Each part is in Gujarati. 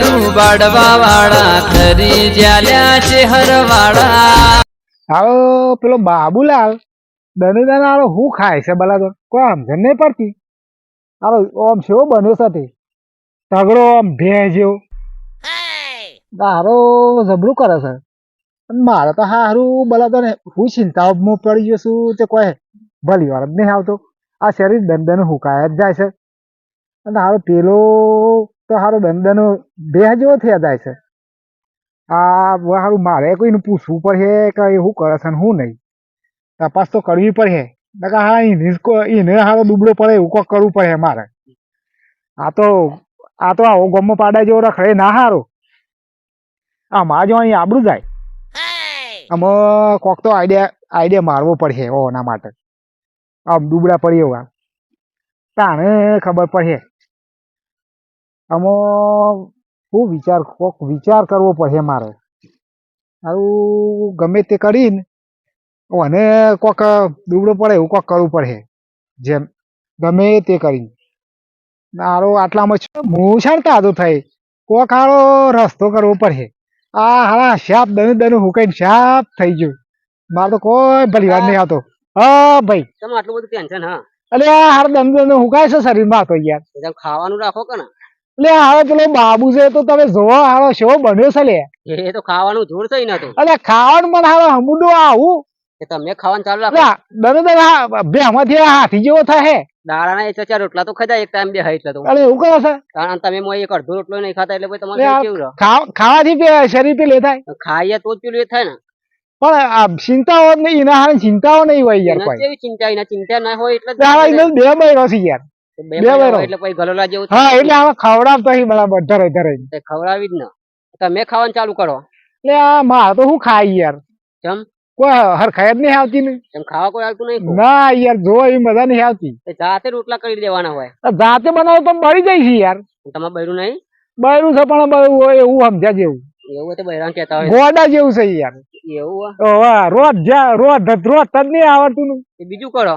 લાડુ બાડવા વાળા, ખરી જ્યાલ્યા છે હરવાળા આવો પેલો બાબુલાલ દનુદાન હાલો હું ખાય છે બલા તો કોઈ સમજણ નહીં પડતી? હાલો ઓમ શેવો બન્યો સાથે તગડો આમ ભેજ્યો. તારો જબરું કરે છે. મારે તો હારું બલા તો ને હું ચિંતાઓમાં પડી ગયો છું તે કોઈ ભલી વાર જ નહીં આવતો. આ શરીર દંદન હુકાય જ જાય છે. અને હારો પેલો તો હારો દંદન ભેહ જેવો થયા જાય છે. આ સારું મારે કોઈને પૂછવું પડે કે એ શું કરે છે ને શું નહીં. તપાસ તો કરવી પડશે. નકા હા એને એને હારો દુબળો પડે એવું કોક કરવું પડે મારે. આ તો આ તો આવો ગમો પાડા જેવો રખડે ના હારો. આમાં જો અહીં આબડું જાય. આમાં કોક તો આઈડિયા આઈડિયા મારવો પડશે ઓના માટે. આમ દુબળા પડી એવા. તાણે ખબર પડે આમાં હું વિચાર કોક વિચાર કરવો પડે મારે. આવું ગમે તે કરીને અને કોક દુબળો પડે એવું કોક કરવું પડે જેમ ગમે તે કરીને. મારો આટલામાં છે હું છાડતા હતો થઈ કોક આરો રસ્તો કરવો પડે. આ હારા શાપ દનુ દનુ હુકાઈને શાપ થઈ ગયું. મારે તો કોઈ ભલી વાત નહીં આવતો. હા ભાઈ. તમે આટલું બધું ટેન્શન હા? અરે આ હાર દમ દનુ હુકાય છે શરીરમાં તો યાર? ખાવાનું રાખો કે ને? એટલે હવે પેલો બાબુ છે તો તમે જોવા હારો છો બન્યો છે લે. એ તો ખાવાનું જોર થઈ નતું અરે ખાવાનું મને હારો હમુડો આવું. કે તમે ખાવાનું ચાલુ રાખો. દરે દરે બે આમાંથી હાથી જેવો થાય દાડાના એ ચાર રોટલા તો ખાધા એક ટાઈમ બે હાઈ એટલે તો. અરે એવું કરો છે? કારણ તમે મોય એક અડધો રોટલો નહીં ખાતા એટલે તમારે કેવું રહે? ખાવા- ખાવાથી પે- શરીર પેલે થાય. ખાઈએ તો જ પેલું એ થાય ને. પણ આ ચિંતાઓ નહીં એના હારે ચિંતાઓ નહીં હોય યાર કોઈ. ચિંતા એના ચિંતા ના હોય એટલે બે બૈરો છે યાર. બે. હોય એટલે પછી ગલોલા જેવું હા. એટલે હવે ખવડાવતો અહીં બરાબર ધરે ધરે તે ખવડાવી જ ને. તમે ખાવાનું ચાલુ કરો. એટલે આ માં તો હું ખાય યાર. ચમ કોઈ હરખાય જ નહીં આવતી ને. એમ ખાવા કોઈ આવતું નહીં ના યાર જો એ મજા નહીં આવતી. જાતે રોટલા કરી દેવાના હોય. જાતે બનાવો તો મળી જાય છે યાર. તમારે બૈરું નહીં? બૈરું છે પણ બૈરું હોય એવું સમજ્યા જેવું. એવું તો બૈરાને કહેતા હોય. ગોડા જેવું છે યાર. એવું રોજ જા રોજ રોજ તજ નહીં આવડતું બીજું કરો.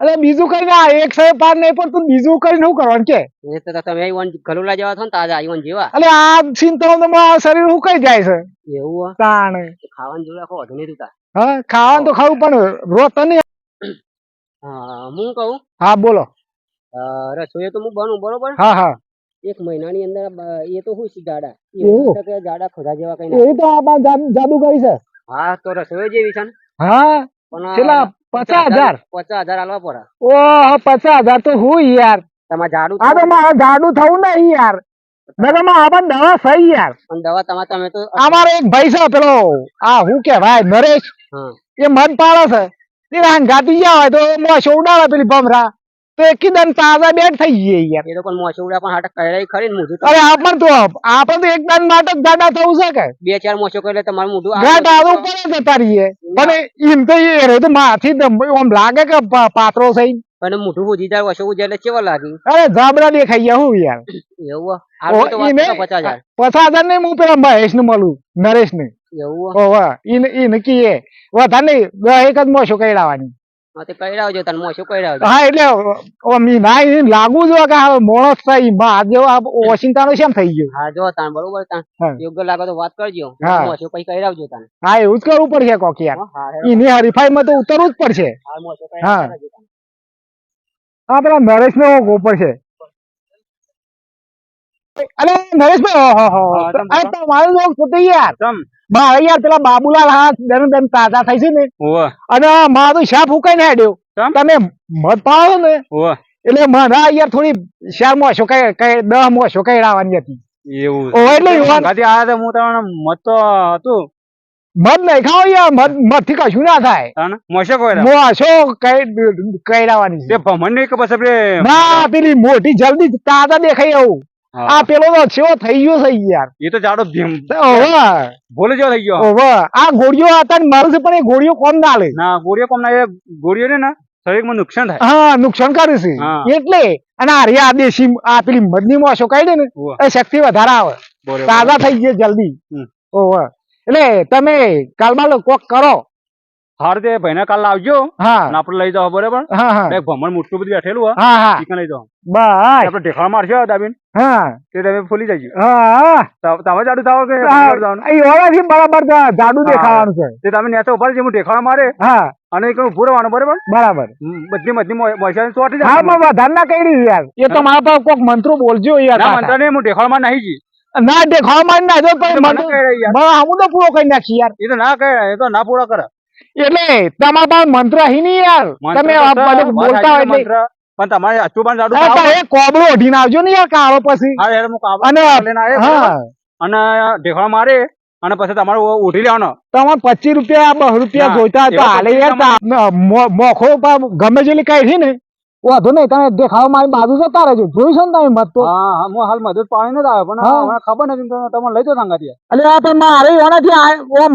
અરે બીજું કઈ ના એક સાહેબ પાર નહીં પડતું બીજું કઈ શું કરવાનું કે. એ તો તમે ઈવન ગલોલા જેવા છો ને તાજા આઈવન જેવા. એટલે આ ચિંતા તો મારા શરીર હુકાઈ જાય છે? એવું તાણ. ખાવાનું જોડે રાખો વધુ નહીં તા હા ખાવાનું તો ખાવું પણ રોજ તને હા હું કહું? હા બોલો. રસોઈ તો હું બનું બરોબર? હા હા. એક મહિનાની અંદર એ તો હું છે જાડા એવું? કે જાડા ખોદા જેવા કઈ એ તો આ બા જાદુ જાદુ કરી છે? હા તો રસોઈ જેવી છે ને? હા. પણ પચાસ હજાર પચાસ હજાર આલવા પડે. ઓહો પચાસ હજાર તો હું યાર. તમારે જાડું આ તો મારે જાડુ થવું નહીં યાર. મેં તો દવા સહી યાર. પણ દવા તમારે તમે તો અમારો એક ભાઈ છે પેલો આ હું કેવાય નરેશ. હા. એ મન પાડે છે. એ રાન ગાતી ગયા હોય તો મોસો ઉડાવે પેલી ભમરા? તો એકદમ તાજા બેટ થઈ ગઈ યાર. એ તો પણ મોસુડા પણ હાટક કરાઈ ખરી ને મોઢું અરે આપણ તો આપણ તો એક દાન માટે ગાડા થવું છે કે? બે ચાર મોસો કરે તમારું મોઢું આ ગાડા આવું પડે જતા રહીએ અને એમ તો એ રે તો માથી દમ- આમ લાગે કે પાત્રો થઈ અને મોઢું ઉજી જાય વસો ઉજી એટલે કેવા લાગી? અરે જાબરા દેખાઈ ગયા હું યાર. એવું? હારું તો પચાસ હજાર. પચાસ હજાર નહીં હું પેલા મહેશ ને મળું નરેશ ને એવું ઈને ઈને કીએ. વધારે નહીં એક જ મોસો કઈ હા તે કઈ આવજો તને મોસો કઈ હા એટલે આમ ઈ લાગુ જો કે હવે મોણસ થઈ માં જેવો આ ઓશિંતાનો શેમ થઈ ગયો? હા જો તાન બરોબર તાન યોગ્ય લાગે તો વાત કરજો. હા. મોસો કઈ કઈ આવજો તાન હા એવું જ કરવું પડશે કોક યાર. હો, હા હેડો. તો ઉતરવું જ પડશે. હા હા. પેલા નરેશ ને ઓગો પડશે. નરેશભાઈ ઓહો હા, અરે તમારું લોક પોતે યાર? મારે યાર પેલા બાબુલાલ હાથ દન દન તાજા થઈ છે ને. અને મારું શાપ ઉકાઈને હેડ્યો. તમે મત પાડો ને. એટલે મારા યાર થોડી શેરમાં શોકાઈ કઈ દહમાં શોકાઈ રાવાની હતી. એવું. ઓ એટલે ગાડી આ તો હું તમને મત તો હતું. મત નહીં ખાવ યાર મત મતથી કશું ના થાય. તાને? કોઈ કઈ કઈ રાવાની ભમણ નહીં ખબર છે ના પેલી મોટી જલ્દી તાજા દેખાય એવું. આ પેલો તો છેવો થઈ ગયો છે યાર. એ તો જાડો ભીમ. ઓવે ભોલે જેવો થઈ ગયો ઓવે આ ગોળીઓ ને મારું છે પણ એ ગોળીઓ કોમ ના લે. ના ગોળીઓ કોમ ના. એ ગોળીઓ ને ના શરીરમાં નુકસાન થાય. હા નુકસાન કરે છે. એટલે અને આ રિયા દેશી આ પેલી મદની માં શોકાઈ દે ને એ શક્તિ વધારે આવે. તાજા થઈ ગયા જલ્દી. ઓવે એટલે તમે કાલમાં કોક કરો. હાર તે ભાઈને કાલ આવજો હા. આપણે લઈ જાવ બરાબર હા હા. એક ભમણ મોટું બધું બેઠેલું હા હા. ચિકન લઈ જાવ બસ આપણે ઢેખા મારશો દાબીન? હા. તે તમે ફૂલી જજો. હા. તમે જાડુ થાવ કે હા. એ ઓલાથી બરાબર જાડું દેખાવાનું છે. તે તમે નેચો ઉપર જે હું ઢેખાડા મારે. હા. અને એક ઉભું રહેવાનું બરાબર? બરાબર. બધી બધી મોસાઈ ચોટી હા જાય પણ વધારે ના કઈ યાર. એ તો મારા પાસે કોક મંત્રો બોલજો યાર ના મંત્ર નહીં હું ઢેખાડા માં નહીં જી. ના દેખાવા માં ના જો પણ મને હું તો પૂરો કરી નાખી યાર. એ તો ના કહે એ તો ના પૂરા કરે એટલે તમારા પાસે મંત્ર હી નહીં યાર. તમે બોલતા હોય એટલે પણ તમારે અચુબાન લાડુ એ કોબળો ઓઢીને આવજો ને યાર કાળો પછી. હા યાર હું કાળો અને લઈને આવ્યો હા. અને ઢેખાડા મારે અને પછી તમારે ઉઠી લેવાનો. તમારે પચીસ રૂપિયા બસ રૂપિયા જોઈતા હતા હાલે યાર મોખો ગમે જેટલી કઈ છે ને વાંધો નહીં તમે દેખાવ મારી બાજુ જતા રહેજો છે ને તમે મત તો? હા હાલ મદદ પાણી નથી આવ્યો પણ મને ખબર નથી તમે લઈ જાઓ સંગાતી એટલે આ તો મારે એનાથી ઓમ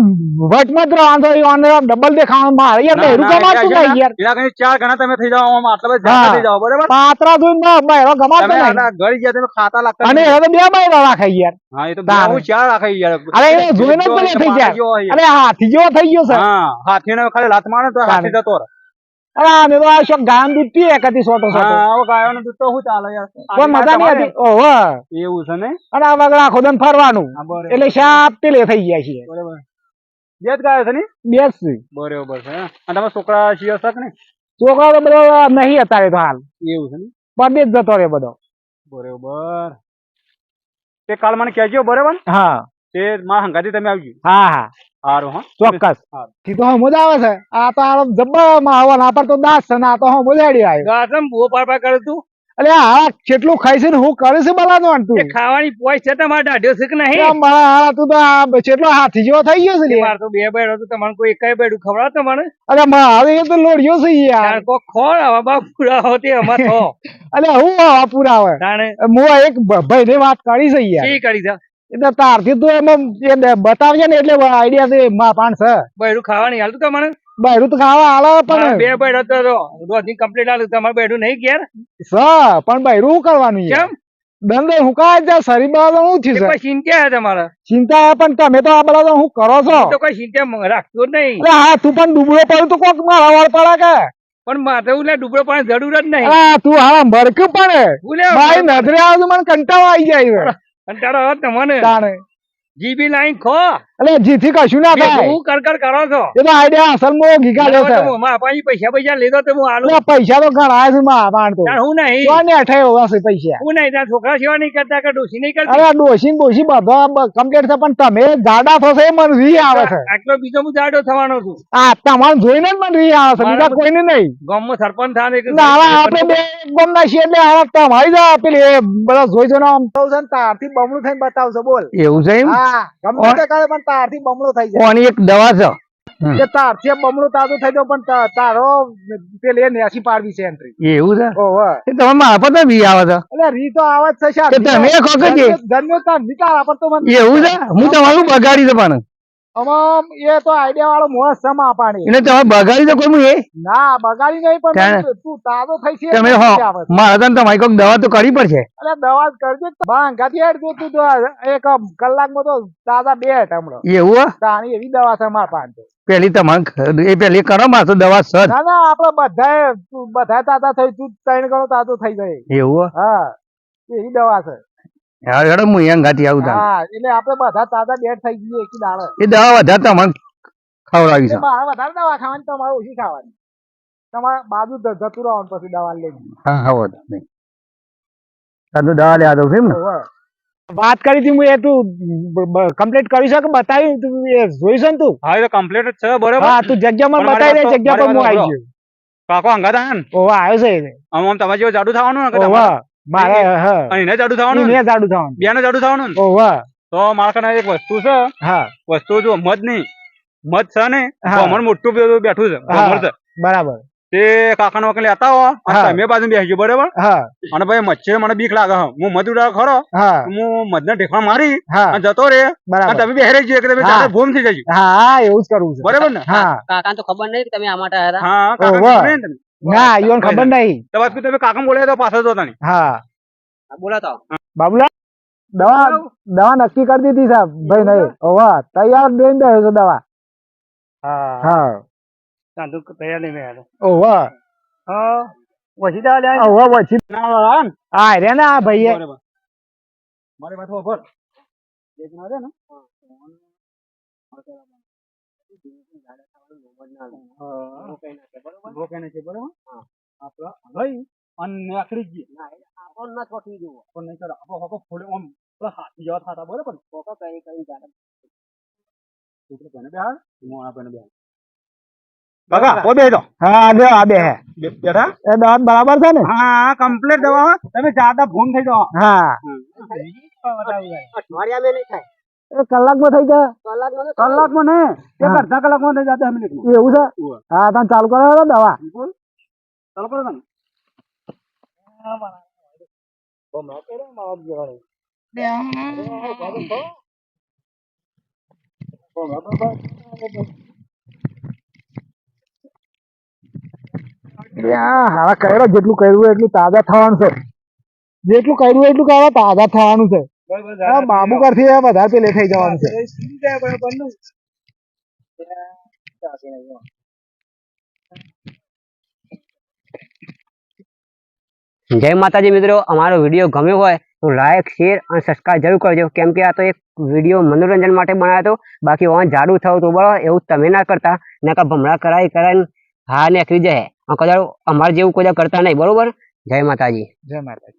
જ ડબલ દેખાવ મારે યાર યાર. એના કઈ ચાર ઘણા તમે થઈ જાવ આમ આટલા બધા થઈ જાઓ બરાબર? પાત્રા જોઈને ના બહેરો ગમાતો તમે નહીં. ગળી ગયા તમે ખાતા લાગતા અને. બે મહિના રાખે યાર. હા એ તો તારે. ચાર રાખે યાર. અરે એ જોઈને જ થઈ જાય. અરે હાથી જેવો થઈ ગયો છે. હા હાથીને ખાલી લાત મારે તો હાથી તારે. જતો રહે. અરે આને તો આ ગાયન દૂધ પીએ કદી સોટો સોટો હા ગાયોનું દૂધ તો શું ચાલે યાર? કોઈ મજા નહીં હતી ઓહો. એવું છે ને? અને આ વગર આખો દન ફરવાનું. એટલે શાપ પેલે થઈ ગયા છે બરાબર. બે જ ગાયો છે ને? બે બરાબર છે અને છોકરા છીએ શક ને છોકરા તો બધો નહીં અત્યારે તો હાલ. એવું છે ને? પરદેશ જતો રહે બધો. બરોબર. તે કાલ મને કહેજો બરોબર? હા. તે માં હંગાથી તમે આવજો. હા હા. સારું હા. ચોક્કસ. હા. ઈ તો હમું જ આવે છે. આ તો આ જબ્બર મારવા ના પર તો દાસ છે ને આ તો હું બોલાડી આવ્યો દાસ એમ ભૂ પાર પાર કરે તું. અરે આ કેટલું ખાઈ છે ને હું કરે છે બલાનો તું? એ ખાવાની પોઈ છે તમારે દાઢ્યો છે કે નહીં મારા હારા તું તો આ કેટલો હાથી જેવો થઈ ગયો છે લે મારે તો બે બેડો તો તમારે કોઈ એકાય બેડું ખવડાવ તમને અરે મારે એ તો લોડિયો છે યાર. કો ખોળ આવા બા પૂરા હોતી અમાર તો. અરે હું આવા પૂરા આવે તાણે હું એક ભાઈ ને વાત કરી છે યાર. કી કરી છે? એટલે તારથી તો એમ એ દ- બતાવજે ને એટલે આઈડિયા છે મા છે. બેડું ખાવાની હાલતું મને બૈરું તો ખાવા હાલ પણ બે બેડો તો રોજની કમ્પ્લીટ હાલ તમારે બેડું નહીં ઘેર? સ પણ બૈરું શું કરવાનું કેમ? દંડે હુકાય જાય શરીર બળા એ થયું છે ચિંતા છે તમારે? ચિંતા હે પણ તમે તો આ બધા હું કરો છો. તો કોઈ ચિંતા રાખતો નહીં. હા તું પણ ડૂબડો પડ્યો તો કોક મારા વાળ પડે કે? પણ મારે ઉલે ડુબળો પાણી જરૂર જ નહીં. હા, તું હા મરક પડે ભાઈ નજરે આવે મને કંટાળો આવી જાય આવે તમને તાણે. જીબી લાઈન ખો. એટલે જીથી કશું ના થાય. હું કર કર કરો છો. એ તો આઈડિયા અસલમાં ગીગા લે છે મારા પાસે પૈસા પૈસા લીધો તો હું આલો. પૈસા તો ઘણા છે મારા પાણ તો. હું નહીં. કોને અઠે એવા છે પૈસા. હું નહીં ત્યાં છોકરા સેવા નહીં કરતા કે ડોસી નહીં કરતા? અરે ડોસી ને બોસી બધા કમ્પ્લીટ છે પણ તમે જાડા થશે મને રી આવે છે. આટલો બીજો હું જાડો થવાનો છું. આ તમારે જોઈને જ મને રી આવે છે બીજા કોઈને નહીં. ગામમાં સરપંચ થાય ને ના હવે આપણે બે ગમ ના છીએ એટલે હવે તમારી જ પેલી બધા જોઈ જોઈને આમ થવું છે ને તારથી બમણું થઈને બતાવશો બોલ. એવું છે એમ? હા ગમે તે કાલે પણ તારથી બમણો થઈ જાય. કોની એક દવા છે? કે તારથી બમણું તારું થઈ જાય પણ તારો પેલે નેસી પાડવી છે એન્ટ્રી એવું છે? ઓહો એ તમે મારા પર તો બી આવે છે. એટલે રી તો આવા જ થશે કે તમે કહો કે જે? ધન્યો તાર નિકાલ આપણ મને એવું છે? હું તમારું બગાડી દે પણ. એ તો આઈડિયા વાળો મોહ સમા પાણી એટલે તમે બગાડી તો કોઈ એ? ના બગાડી નહીં પણ તું- તાજો થઈ છે તમે હો મારા તને તમારી કોઈક દવા તો કરી પડશે. દવા કરજો હેડ તું તું તો એક કલાકમાં તો તાજા બે હમણાં. એવું તાણી એવી દવા છે મારા પાસે. પેલી તમારે એ પેલી કરો મારતો દવા સર ના ના આપડે બધાએ બધા તાજા થઈ તું ત્રણ ગણો તાજો થઈ જાય એવું હા એવી દવા છે. હેડો હું અહીંયા ગાતી આવું હા એટલે આપડે બધા તાજા બેઠ થઈ ગઈ એકી દાડે એ દવા વધારે તમારે ખવડાવી છે મારે વધારે દવા ખાવાની તમારે ઓછી ખાવાની. તમારે બાજુ જતું રહેવાનું પછી દવા લઈને હા હા વાંધો નહીં. તાર દવા લેવા દઉં છું એમ ને? વાત કરી હતી હું એ તું કમ્પ્લીટ કરી શકે બતાવ્યું તું એ જોઈશ ને તું? હા એ તો કમ્પ્લીટ જ છે બરોબર. હા તું જગ્યામાં પણ બતાવી દે જગ્યા પર હું આવી ગયો. કાકો હંગાતા ને? ઓવા આવ્યો છે આમ આમ તમારે જેવું જાડુ થવાનું ને ઓવા મારે એને જાડુ થવાનું ને? જાડું થવાનું. બેને જાડુ થવાનું તો મારા કને એક વસ્તુ છે હા. વસ્તુ જો મધ નહીં મધ છે ને હા. મોટું બેઠું છે બરાબર. તે કાકા નો લેતા હો. અને તમે બાજુ બેસી ગયો બરાબર અને ભાઈ મચ્છર મને બીક લાગે. હું. મધ ઉડા ખરો હા. હું મધ ને ઢેફા મારી જતો રે બરાબર. તમે બેહી રહી કે તમે ભૂમ થઈ જજો. હા એવું જ કરવું છે. બરાબર ને? કાકા કાકાને તો ખબર નહીં કે તમે આ માટે આવ્યા હા કાકા ને. ના ઈવન ખબર નહીં. તો બાકી તમે કાકા બોલે તો પાછળ જોતા નહીં હા. બોલાતા બાબુલા દવા દવા નક્કી કરી દીધી સાહેબ. ભાઈ નહીં. ઓવા તૈયાર દઈને બેઠો છે દવા. હા. હા. ચાંદુ તૈયાર નહીં મેં ઓવા હા પછી લે. ઓવા પછી હા રે ને ભાઈ ભાઈએ. મારી વાત ખબર એક ના રે ને. રોકાઈને છે બરોબર? આપડે લઈ અને આખરી જઈએ પણ નહીં ચાલો આપણો હોકો ફોડે આમ પેલા હાથી જેવા થતા બરોબર? છોકરો પહેને બેહાડ? મોણા પહેને બેહાડ? કાકા ઓ બેહી હા જો આ બે બેઠા? એ દાંત બરાબર છે ને? હા કમ્પ્લીટ દવા તમે જાતા ફોન થઈ જાઓ. હા. અઠવાડિયા મેં નહીં થાય. કલાકમાં થઈ જાય. કલાકમાં ને એક અડધા કલાકમાં થઈ જાતા મિનિટમાં. એવું છે? હા તમે ચાલુ કરો દવા. બિલકુલ. કરો તમે. ત્યાં કર્યો જેટલું કર્યું એટલું તાજા થવાનું છે. જેટલું કર્યું એટલું કરવા તાજા થવાનું છે. આ બાબુ વધારે પેલે થઈ જવાનું છે. જય માતાજી મિત્રો અમારો વીડિયો ગમ્યો હોય તો લાઈક શેર અને સબસ્ક્રાઈબ જરૂર કરજો. કેમ કે આ તો એક વીડિયો મનોરંજન માટે બનાવ્યો હતો. બાકી ઓન જાડું થયું તો બરો એવું તમે ના કરતા. નકા ભમણા કરાય કરાવીને હા નીકળી જાય. કદાચ અમારે જેવું કોઈ કરતા નહીં. બરોબર? જય માતાજી. જય માતા